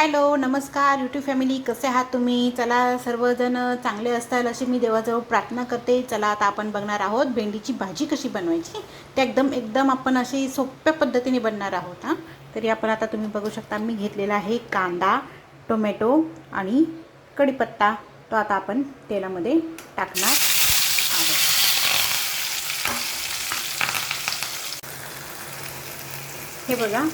Hello नमस्कार YouTube family कसे आहात तुम्ही? चला सर्वजण चांगले असताल अशी मी देवाजवळ प्रार्थना करते. चला आता आपण बघणार आहोत भेंडीची भाजी कशी बनवायची. ते एकदम एकदम आपण अशी सोप्या पद्धतीने बनणार आहोत हां. तरी आपण आता तुम्ही बघू शकता मी घेतलेला आहे कांदा टोमॅटो आणि कढीपत्ता. तो आता आपण तेलामध्ये टाकणार आहोत. हे बघा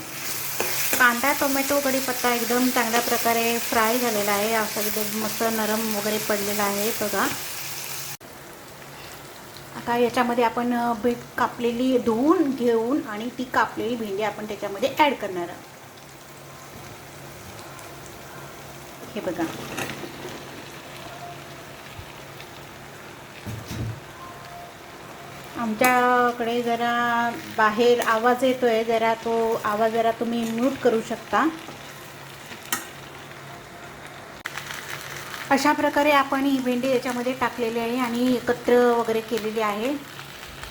कांदा टोमॅटो कढीपत्ता एकदम चांगल्या प्रकारे फ्राय झालेला आहे. असं एकदम मस्त नरम वगैरे पडलेला आहे बघा. आता याच्यामध्ये आपण बीट कापलेली धुवून घेऊन आणि ती कापलेली भेंडी आपण त्याच्यामध्ये ॲड करणार आहोत. हे बघा. आमच्याकडे जरा बाहेर आवाज येतो आहे जरा तो आवाज जरा तुम्ही म्यूट करू शकता. अशा प्रकारे आपण ही भेंडी याच्यामध्ये टाकलेली आहे आणि एकत्र वगैरे केलेली आहे.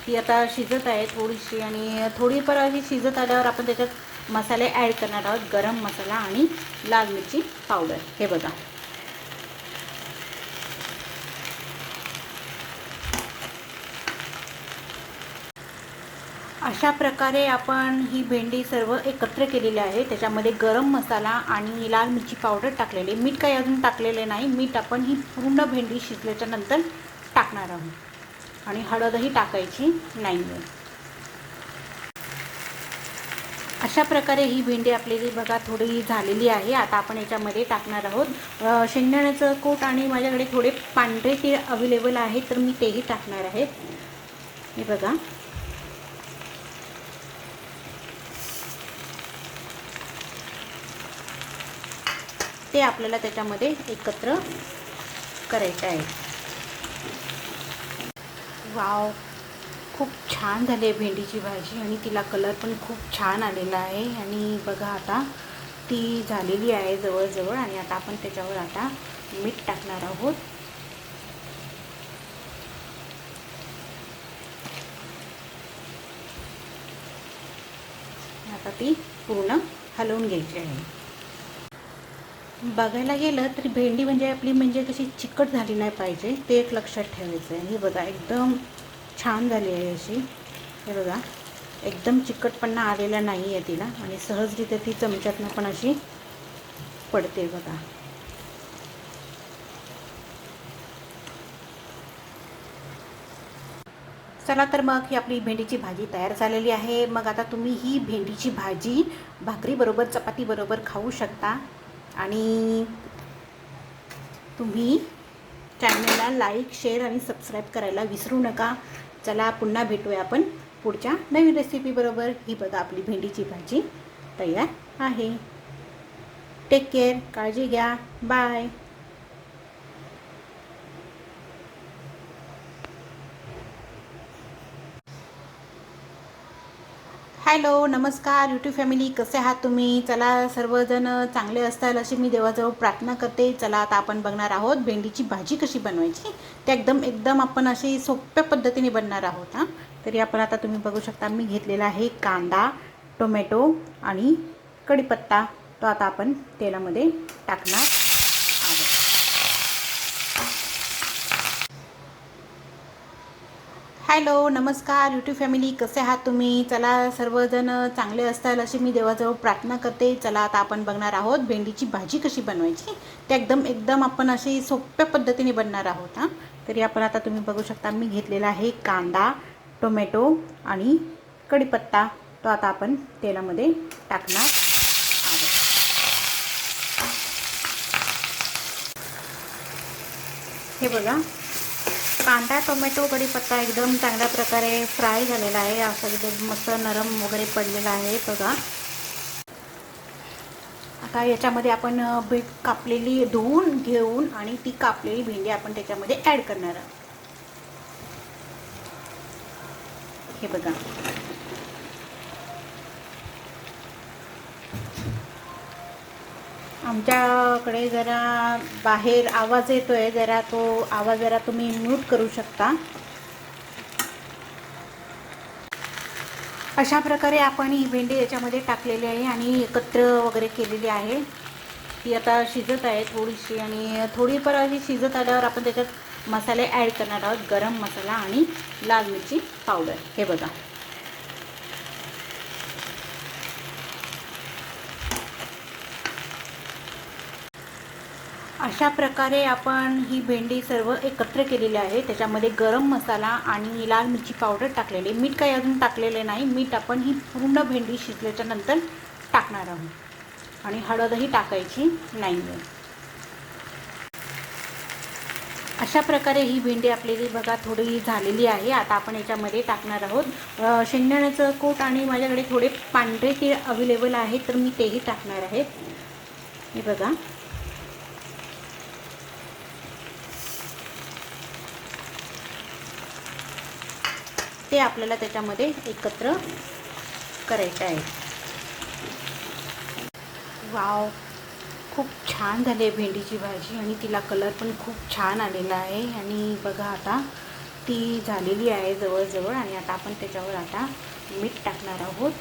ती आता शिजत आहे थोडीशी आणि थोडीफार अशी शिजत आल्यावर आपण त्याच्यात मसाले ॲड करणार आहोत गरम मसाला आणि लाल मिरची पावडर हे बघा. अशा प्रकारे आपण ही भेंडी सर्व एकत्र केलेली आहे. त्याच्यामध्ये गरम मसाला आणि लाल मिरची पावडर टाकलेली मीठ काही अजून टाकलेले नाही. मीठ आपण ही पूर्ण भेंडी शिजल्याच्या नंतर टाकणार आहोत. आणि हळदही टाकायची नाही आहे अशा प्रकारे ही भेंडी आपली बघा थोडी झालेली आहे. आता आपण याच्यामध्ये टाकणार आहोत. शेंगदाण्याचं कोट आणि माझ्याकडे थोडे पांढरे तीळ अवेलेबल आहेत तर मी तेही टाकणार आहे. हे बघा. ते आपल्याला त्याच्यामध्ये एकत्र करायचं आहे. वाव खूप छान झाली आहे भेंडीची भाजी आणि तिला कलर पण खूप छान आलेला आहे. आणि बघा आता ती झालेली आहे जवळजवळ आणि आता आपण त्याच्यावर आता मीठ टाकणार आहोत. आता ती पूर्ण हलवून घ्यायची आहे. बघायला गेलं तरी भेंडी म्हणजे आपली म्हणजे कशी चिकट झाली नाही पाहिजे ते एक लक्षात ठेवायचं आहे. हे बघा एकदम छान झाली आहे अशी. हे बघा एकदम चिकटपणा आलेला नाही आहे तिला आणि सहजरित्या ती चमच्यातनं पण अशी पडते बघा. चला तर मग ही आपली भेंडीची भाजी तयार झालेली आहे. मग आता तुम्ही ही भेंडीची भाजी भाकरीबरोबर चपातीबरोबर खाऊ शकता. आणि तुम्ही चॅनलला लाईक शेअर आणि सबस्क्राईब करायला विसरू नका. चला पुन्हा भेटूया आपण पुढच्या नवीन रेसिपीबरोबर ही बघा आपली भेंडीची भाजी तयार आहे. टेक केअर काळजी घ्या. बाय हॅलो नमस्कार यूट्यूब फॅमिली कसे आहात तुम्ही? चला सर्वजण चांगले असताल अशी मी देवाजवळ प्रार्थना करते. चला आता आपण बघणार आहोत भेंडीची भाजी कशी बनवायची. ते एकदम एकदम आपण अशी सोप्या पद्धतीने बनणार आहोत हां. तरी आपण आता तुम्ही बघू शकता मी घेतलेला आहे कांदा टोमॅटो आणि कढीपत्ता. तो आता आपण तेलामध्ये टाकणार आहोत हॅलो नमस्कार यूट्यूब फॅमिली कसे आहात तुम्ही? चला सर्वजण चांगले असताल अशी मी देवाजवळ प्रार्थना करते. चला आता आपण बघणार आहोत भेंडीची भाजी कशी बनवायची. ते एकदम एकदम आपण अशी सोप्या पद्धतीने बनणार आहोत हां. तरी आपण आता तुम्ही बघू शकता मी घेतलेला आहे कांदा टोमॅटो आणि कढीपत्ता. तो आता आपण तेलामध्ये टाकणार आहोत. हे बघा कांदा टोमॅटो कढीपत्ता एकदम चांगल्या प्रकारे फ्राय झालेला आहे. असं एकदम मस्त नरम वगैरे पडलेला आहे बघा. आता याच्यामध्ये आपण बीट कापलेली धुवून घेऊन आणि ती कापलेली भेंडी आपण त्याच्यामध्ये ॲड करणार आहोत. हे बघा. आमच्याकडे जरा बाहेर आवाज येतो आहे जरा तो आवाज जरा तुम्ही म्यूट करू शकता. अशा प्रकारे आपण ही भेंडी याच्यामध्ये टाकलेली आहे आणि एकत्र वगैरे केलेली आहे. ती आता शिजत आहे थोडीशी आणि थोडीफार अशी शिजत आल्यावर आपण त्याच्यात मसाले ॲड करणार आहोत गरम मसाला आणि लाल मिरची पावडर. हे बघा. अशा प्रकारे आपण ही भेंडी सर्व एकत्र केलेली आहे. त्याच्यामध्ये गरम मसाला आणि लाल मिरची पावडर टाकलेली मीठ काही अजून टाकलेले नाही. मीठ आपण ही पूर्ण भेंडी शिजल्याच्या नंतर टाकणार आहोत. आणि हळदही टाकायची नाही आहे अशा प्रकारे ही भेंडी आपल्याली बघा थोडी झालेली आहे. आता आपण याच्यामध्ये टाकणार आहोत. शेंगदाण्याचं कोट आणि माझ्याकडे थोडे पांढरे तीळ अवेलेबल आहेत तर मी तेही टाकणार आहे. हे बघा. ते आपल्याला त्याच्यामध्ये एकत्र करायचं आहे. वाव खूप छान झाली आहे भेंडीची भाजी आणि तिला कलर पण खूप छान आलेला आहे. आणि बघा आता ती झालेली आहे जवळजवळ आणि आता आपण त्याच्यावर आता मीठ टाकणार आहोत.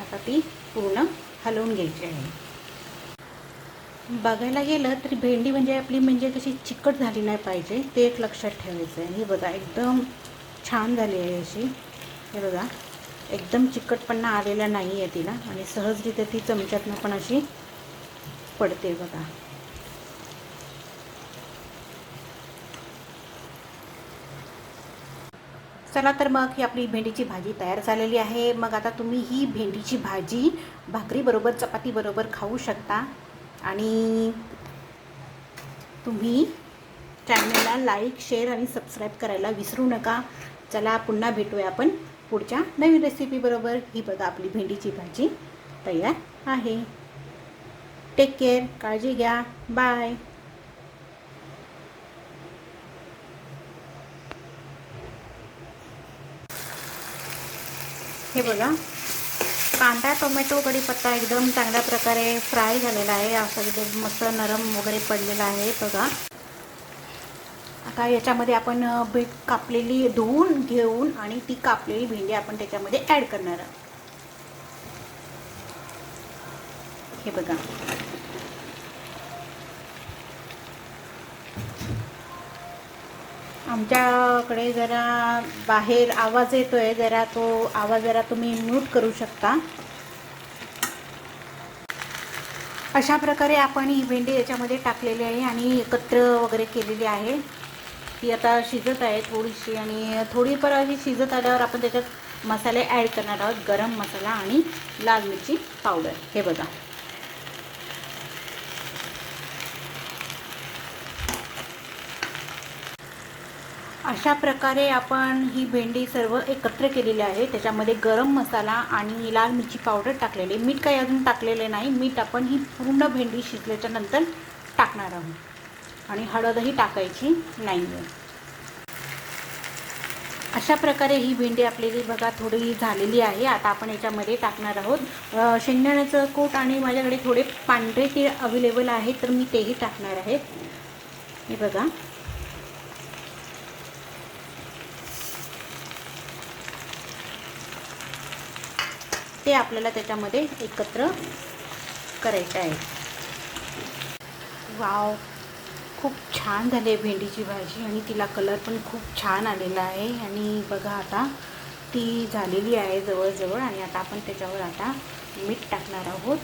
आता ती पूर्ण हलवून घ्यायची आहे. बघायला गेलं तर भेंडी म्हणजे आपली म्हणजे कशी चिकट झाली नाही पाहिजे ते एक लक्षात ठेवायचं आहे. हे बघा एकदम छान झाली आहे अशी. हे बघा एकदम चिकटपणा आलेला नाही आहे तिला आणि सहजरित्या ती चमच्यातनं पण अशी पडते बघा. चला तर मग ही आपली भेंडीची भाजी तयार झालेली आहे. मग आता तुम्ही ही भेंडीची भाजी भाकरीबरोबर चपातीबरोबर खाऊ शकता. आणि तुम्ही चॅनलला लाईक शेअर आणि सबस्क्राईब करायला विसरू नका. चला पुन्हा भेटूया आपण पुढच्या नवीन रेसिपीबरोबर ही बघा आपली भेंडीची भाजी तयार आहे. टेक केअर काळजी घ्या. बाय हे बघा कांदा टोमॅटो कढीपत्ता एकदम चांगल्या प्रकारे फ्राय झालेला आहे. असं एकदम मस्त नरम वगैरे पडलेला आहे बघा. आता याच्यामध्ये आपण बीट कापलेली धुवून घेऊन आणि ती कापलेली भेंडी आपण त्याच्यामध्ये ॲड करणार आहोत. हे बघा. आमच्याकडे जरा बाहेर आवाज येतो आहे जरा तो आवाज जरा तुम्ही म्यूट करू शकता. अशा प्रकारे आपण ही भेंडी याच्यामध्ये टाकलेली आहे आणि एकत्र वगैरे केलेली आहे. ती आता शिजत आहे थोडीशी आणि थोडी पर अशी शिजत आल्यावर आपण त्याच्यात मसाले ॲड करणार आहोत गरम मसाला आणि लाल मिरची पावडर. हे बघा. अशा प्रकारे आपण ही भेंडी सर्व एकत्र केलेली आहे. त्याच्यामध्ये गरम मसाला आणि लाल मिरची पावडर टाकलेली. मीठ काही अजून टाकलेले नाही. मीठ आपण ही पूर्ण भेंडी शिजल्याच्या नंतर टाकणार आहोत. आणि हळदही टाकायची नाही आहे अशा प्रकारे ही भेंडी आपल्याली बघा थोडी झालेली आहे. आता आपण याच्यामध्ये टाकणार आहोत. शेंगदाण्याचं कोट आणि माझ्याकडे थोडे पांढरे तीळ अवेलेबल आहेत तर मी तेही टाकणार आहे. हे बघा. ते आपल्याला त्याच्यामध्ये एकत्र करायचं आहे. वाव खूप छान झाली आहे भेंडीची भाजी आणि तिला कलर पण खूप छान आलेला आहे. आणि बघा आता ती झालेली आहे जवळजवळ आणि आता आपण त्याच्यावर आता मीठ टाकणार आहोत.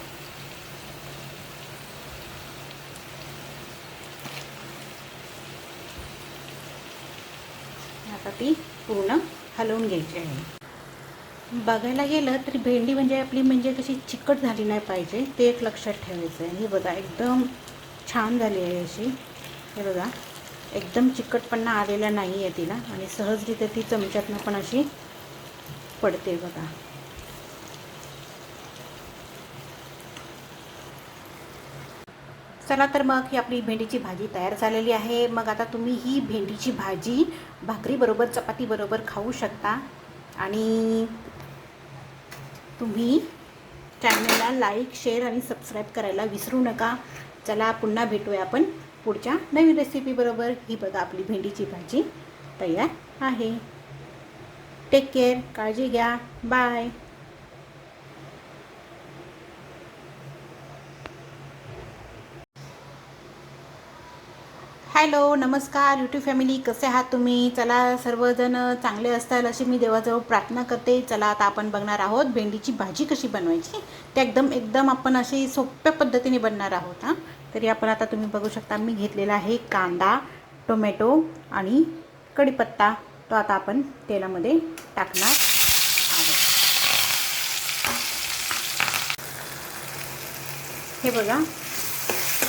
आता ती पूर्ण हलवून घ्यायची आहे. बघायला गेलं तरी भेंडी म्हणजे आपली म्हणजे कशी चिकट झाली नाही पाहिजे ते एक लक्षात ठेवायचं आहे हे बघा एकदम छान झाली आहे अशी. हे बघा एकदम चिकटपणा आलेला नाही आहे तिला आणि सहजरित्या ती चमच्यातनं पण अशी पडते बघा. चला तर मग ही आपली भेंडीची भाजी तयार झालेली आहे. मग आता तुम्ही ही भेंडीची भाजी भाकरीबरोबर चपातीबरोबर खाऊ शकता. आणि तुम्ही चॅनलला लाईक शेअर आणि सबस्क्राईब करायला विसरू नका. चला पुन्हा भेटूया आपण पुढच्या नवीन रेसिपीबरोबर ही बघा आपली भेंडीची भाजी तयार आहे. टेक केअर काळजी घ्या. बाय हॅलो नमस्कार यूट्यूब फॅमिली कसे आहात तुम्ही? चला सर्वजण चांगले असताल अशी मी देवाजवळ प्रार्थना करते. चला आता आपण बघणार आहोत भेंडीची भाजी कशी बनवायची. ते एकदम एकदम आपण अशी सोप्या पद्धतीने बनणार आहोत हां. तरी आपण आता तुम्ही बघू शकता मी घेतलेला आहे कांदा टोमॅटो आणि कढीपत्ता. तो आता आपण तेलामध्ये टाकणार आहोत. हे बघा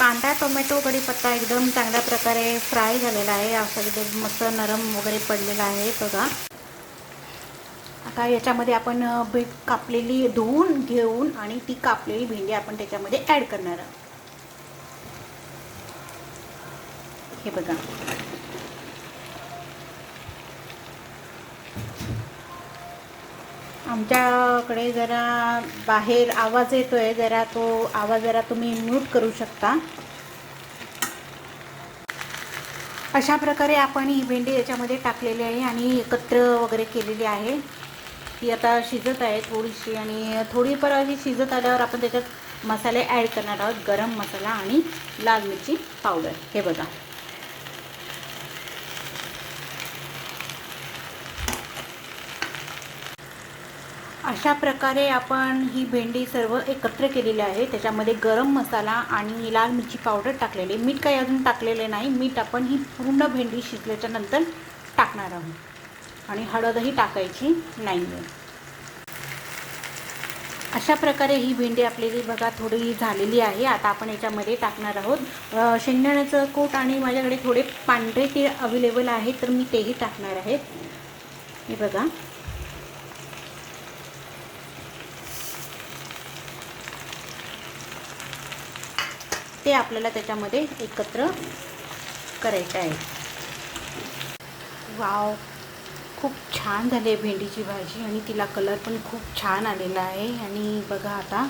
कांदा टोमॅटो कढीपत्ता एकदम चांगल्या प्रकारे फ्राय झालेला आहे. असं एकदम मस्त नरम वगैरे पडलेला आहे बघा. आता याच्यामध्ये आपण अ, बीट कापलेली धुवून घेऊन आणि ती कापलेली भेंडी आपण त्याच्यामध्ये ॲड करणार आहोत. हे बघा. आमच्याकडे जरा बाहेर आवाज येतो आहे जरा तो आवाज जरा तुम्ही म्यूट करू शकता. अशा प्रकारे आपण ही भेंडी याच्यामध्ये टाकलेली आहे आणि एकत्र वगैरे केलेली आहे. ती आता शिजत आहे थोडीशी आणि थोडी पर अशी शिजत आल्यावर आपण त्याच्यात मसाले ॲड करणार आहोत गरम मसाला आणि लाल मिरची पावडर हे बघा. अशा प्रकारे आपण ही भेंडी सर्व एकत्र केलेली आहे. त्याच्यामध्ये गरम मसाला आणि लाल मिरची पावडर टाकलेली मीठ काही अजून टाकलेले नाही. मीठ आपण ही पूर्ण भेंडी शिजल्याच्या नंतर टाकणार आहोत. आणि हळदही टाकायची नाही आहे अशा प्रकारे ही भेंडी आपली बघा थोडी झालेली आहे. आता आपण याच्यामध्ये टाकणार आहोत. शेंगदाण्याचं कोट आणि माझ्याकडे थोडे पांढरे तीळ अवेलेबल आहेत तर मी तेही टाकणार आहे. हे बघा. ते आपल्याला त्याच्यामध्ये एकत्र करायचं आहे. वाव खूप छान झाली आहे भेंडीची भाजी आणि तिला कलर पण खूप छान आलेला आहे. आणि बघा आता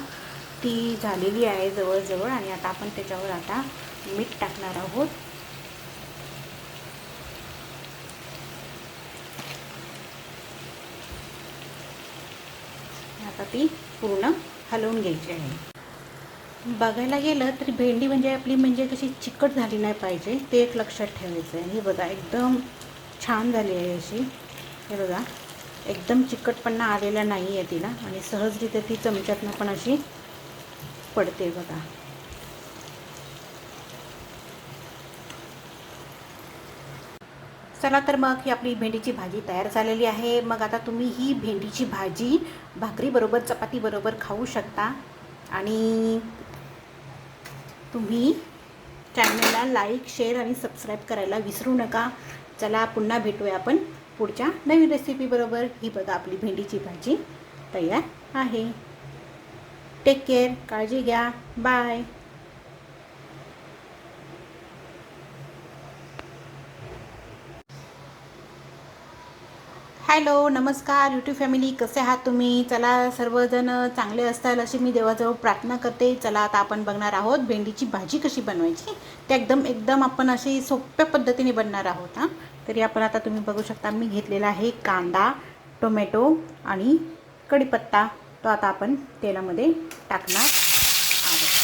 ती झालेली आहे जवळजवळ आणि आता आपण त्याच्यावर आता मीठ टाकणार आहोत. आता ती पूर्ण हलवून घ्यायची आहे. बघायला गेलं तर भेंडी म्हणजे आपली म्हणजे कशी चिकट झाली नाही पाहिजे ते एक लक्षात ठेवायचं आहे. हे बघा एकदम छान झाली आहे अशी. हे बघा एकदम चिकटपणा आलेला नाही आहे तिला आणि सहजरित्या ती चमच्यातनं पण अशी पडते बघा. चला तर मग ही आपली भेंडीची भाजी तयार झालेली आहे. मग आता तुम्ही ही भेंडीची भाजी भाकरीबरोबर चपातीबरोबर खाऊ शकता आणि तुम्ही चॅनलला लाईक शेअर आणि सबस्क्राईब करायला विसरू नका. चला पुन्हा भेटूया आपण पुढच्या नवीन रेसिपीबरोबर ही बघा आपली भेंडीची भाजी तयार आहे. टेक केअर काळजी घ्या. बाय हॅलो नमस्कार यूट्यूब फॅमिली कसे आहात तुम्ही? चला सर्वजण चांगले असताल अशी मी देवाजवळ प्रार्थना करते. चला आता आपण बघणार आहोत भेंडीची भाजी कशी बनवायची. ते एकदम एकदम आपण अशी सोप्या पद्धतीने बनणार आहोत हां. तरी आपण आता तुम्ही बघू शकता मी घेतलेला आहे कांदा टोमॅटो आणि कढीपत्ता. तो आता आपण तेलामध्ये टाकणार आहोत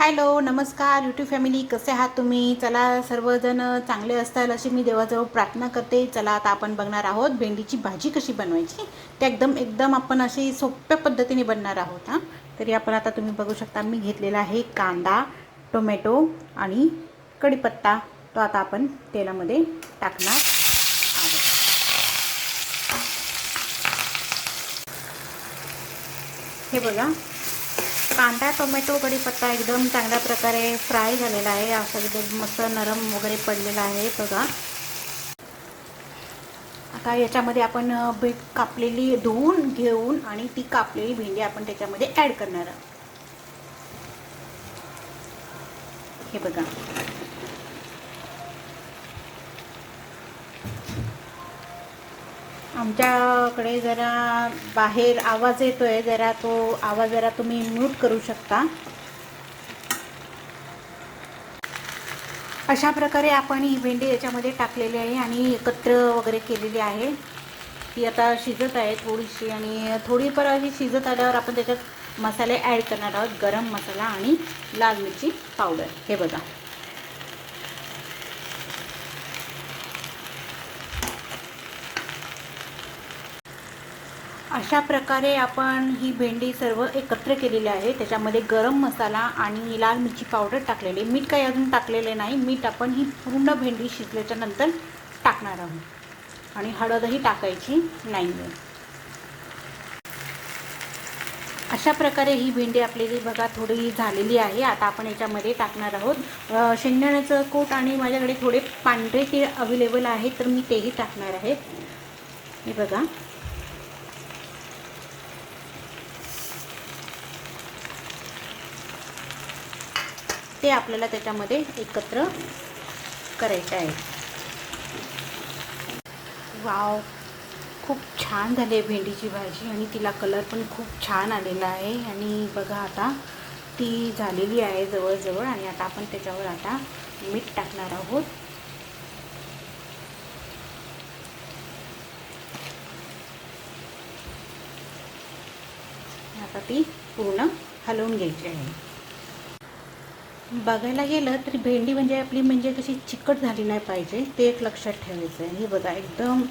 हॅलो नमस्कार यूट्यूब फॅमिली कसे आहात तुम्ही? चला सर्वजण चांगले असताल अशी मी देवाजवळ प्रार्थना करते. चला आता आपण बघणार आहोत भेंडीची भाजी कशी बनवायची. ते एकदम एकदम आपण अशी सोप्या पद्धतीने बनणार आहोत हां. तरी आपण आता तुम्ही बघू शकता मी घेतलेला आहे कांदा टोमॅटो आणि कढीपत्ता. तो आता आपण तेलामध्ये टाकणार आहोत. हे बघा कांदा टोमॅटो कढीपत्ता एकदम चांगल्या प्रकारे फ्राय झालेला आहे. असं एकदम मस्त नरम वगैरे पडलेला आहे बघा. आता याच्यामध्ये आपण बीट कापलेली धुवून घेऊन आणि ती कापलेली भेंडी आपण त्याच्यामध्ये ॲड करणार आहोत. हे बघा. आमच्याकडे जरा बाहेर आवाज येतो आहे जरा तो आवाज जरा तुम्ही म्यूट करू शकता. अशा प्रकारे आपण ही भेंडी याच्यामध्ये टाकलेली आहे आणि एकत्र वगैरे केलेली आहे. ती आता शिजत आहे थोडीशी आणि थोडी पर अशी शिजत आल्यावर आपण त्याच्यात मसाले ॲड करणार आहोत गरम मसाला आणि लाल मिरची पावडर. हे बघा. अशा प्रकारे आपण ही भेंडी सर्व एकत्र केलेली आहे. त्याच्यामध्ये गरम मसाला आणि लाल मिरची पावडर टाकलेली. मीठ काही अजून टाकलेले नाही. मीठ आपण ही पूर्ण भेंडी शिजल्याच्या नंतर टाकणार आहोत. आणि हळदही टाकायची नाही आहे अशा प्रकारे ही भेंडी आपली बघा थोडी झालेली आहे. आता आपण याच्यामध्ये टाकणार आहोत. शेंगदाण्याचं कोट आणि माझ्याकडे थोडे पांढरे तीळ अवेलेबल आहेत तर मी तेही टाकणार आहे. हे बघा. ते आपल्याला त्याच्यामध्ये एकत्र करायचं आहे. वाव खूप छान झाली आहे भेंडीची भाजी आणि तिला कलर पण खूप छान आलेला आहे. आणि बघा आता ती झालेली आहे जवळजवळ आणि आता आपण त्याच्यावर आता मीठ टाकणार आहोत. आता ती पूर्ण हलवून घ्यायची आहे. बघायला गेलं तरी भेंडी म्हणजे आपली म्हणजे कशी चिकट झाली नाही पाहिजे ते एक लक्षात ठेवायचं आहे हे बघा एकदम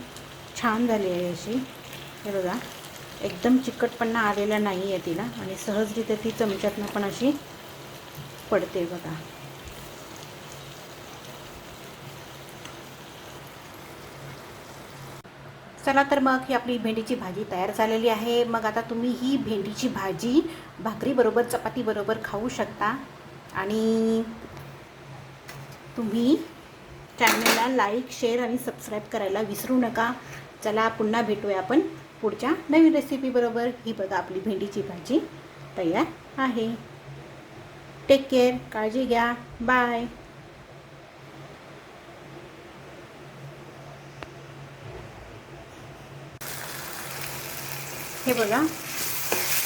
छान झाली आहे अशी. हे बघा एकदम चिकटपणा आलेला नाही आहे तिला आणि सहजरित्या ती चमच्यातनं पण अशी पडते बघा. चला तर मग ही आपली भेंडीची भाजी तयार झालेली आहे. मग आता तुम्ही ही भेंडीची भाजी भाकरीबरोबर चपातीबरोबर खाऊ शकता. आणि तुम्ही चॅनलला लाईक शेअर आणि सबस्क्राईब करायला विसरू नका. चला पुन्हा भेटूया आपण पुढच्या नवीन रेसिपीबरोबर ही बघा आपली भेंडीची भाजी तयार आहे. टेक केअर काळजी घ्या. बाय हे बघा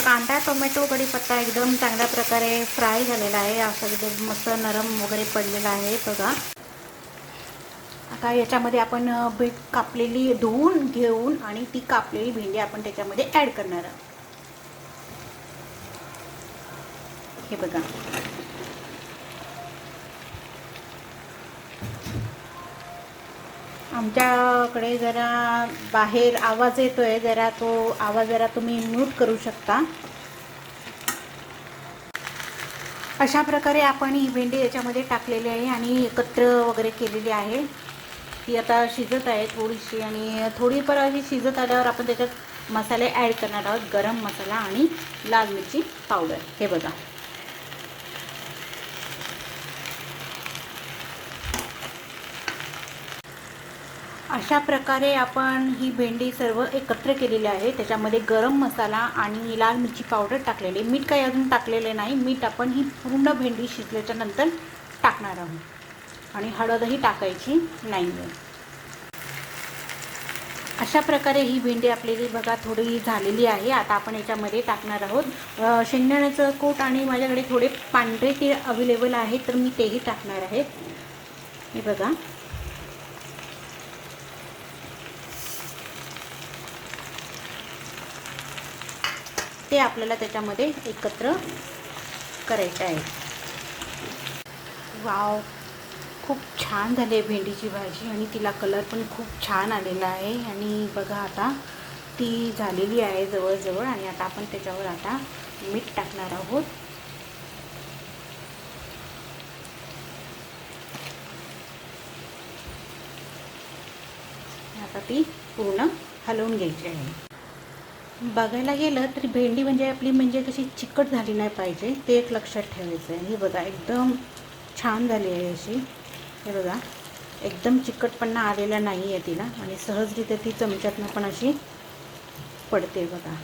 कांदा टोमॅटो कढीपत्ता एकदम चांगल्या प्रकारे फ्राय झालेला आहे. असं एकदम मस्त नरम वगैरे पडलेला आहे बघा. आता याच्यामध्ये आपण बीट कापलेली धुवून घेऊन आणि ती कापलेली भेंडी आपण त्याच्यामध्ये ॲड करणार आहोत. हे बघा. आमच्याकडे जरा बाहेर आवाज येतो आहे जरा तो आवाज जरा तुम्ही म्यूट करू शकता. अशा प्रकारे आपण ही भेंडी याच्यामध्ये टाकलेली आहे आणि एकत्र वगैरे केलेली आहे. ती आता शिजत आहे थोडीशी आणि थोडी पर अशी शिजत आल्यावर आपण त्याच्यात मसाले ॲड करणार आहोत गरम मसाला आणि लाल मिरची पावडर. हे बघा. अशा प्रकारे आपण ही भेंडी सर्व एकत्र केलेली आहे. त्याच्यामध्ये गरम मसाला आणि लाल मिरची पावडर टाकलेली मीठ काही अजून टाकलेले नाही. मीठ आपण ही पूर्ण भेंडी शिजल्याच्या नंतर टाकणार आहोत. आणि हळदही टाकायची नाही आहे अशा प्रकारे ही भेंडी आपली बघा थोडी झालेली आहे. आता आपण याच्यामध्ये टाकणार आहोत. शेंगदाण्याचं कोट आणि माझ्याकडे थोडे पांढरे तीळ अवेलेबल आहेत तर मी तेही टाकणार आहे. हे बघा. ते आपल्याला त्याच्यामध्ये एकत्र करायचं आहे. वाव खूप छान झाली आहे भेंडीची भाजी आणि तिला कलर पण खूप छान आलेला आहे. आणि बघा आता ती झालेली आहे जवळजवळ आणि आता आपण त्याच्यावर आता मीठ टाकणार आहोत. आता ती पूर्ण हलवून घ्यायची आहे. बघायला गेलं तर भेंडी म्हणजे आपली म्हणजे कशी चिकट झाली नाही पाहिजे. ते एक लक्षात ठेवायचं आहे. हे बघा एकदम छान झाली आहे अशी. हे बघा एकदम चिकटपणा आलेला नाही आहे तिला आणि सहजरित्या ती चमच्यातनं पण अशी पडते बघा.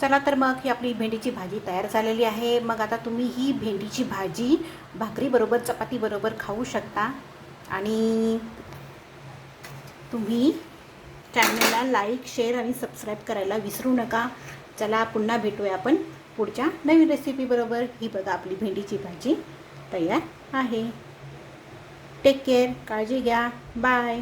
चला तर मग ही आपली भेंडीची भाजी तयार झालेली आहे. मग आता तुम्ही ही भेंडीची भाजी भाकरीबरोबर चपातीबरोबर खाऊ शकता. आणि तुम्ही चॅनलला लाईक शेअर आणि सबस्क्राईब करायला विसरू नका. चला पुन्हा भेटूया आपण पुढच्या नवीन रेसिपीबरोबर ही बघा आपली भेंडीची भाजी तयार आहे. टेक केअर काळजी घ्या. बाय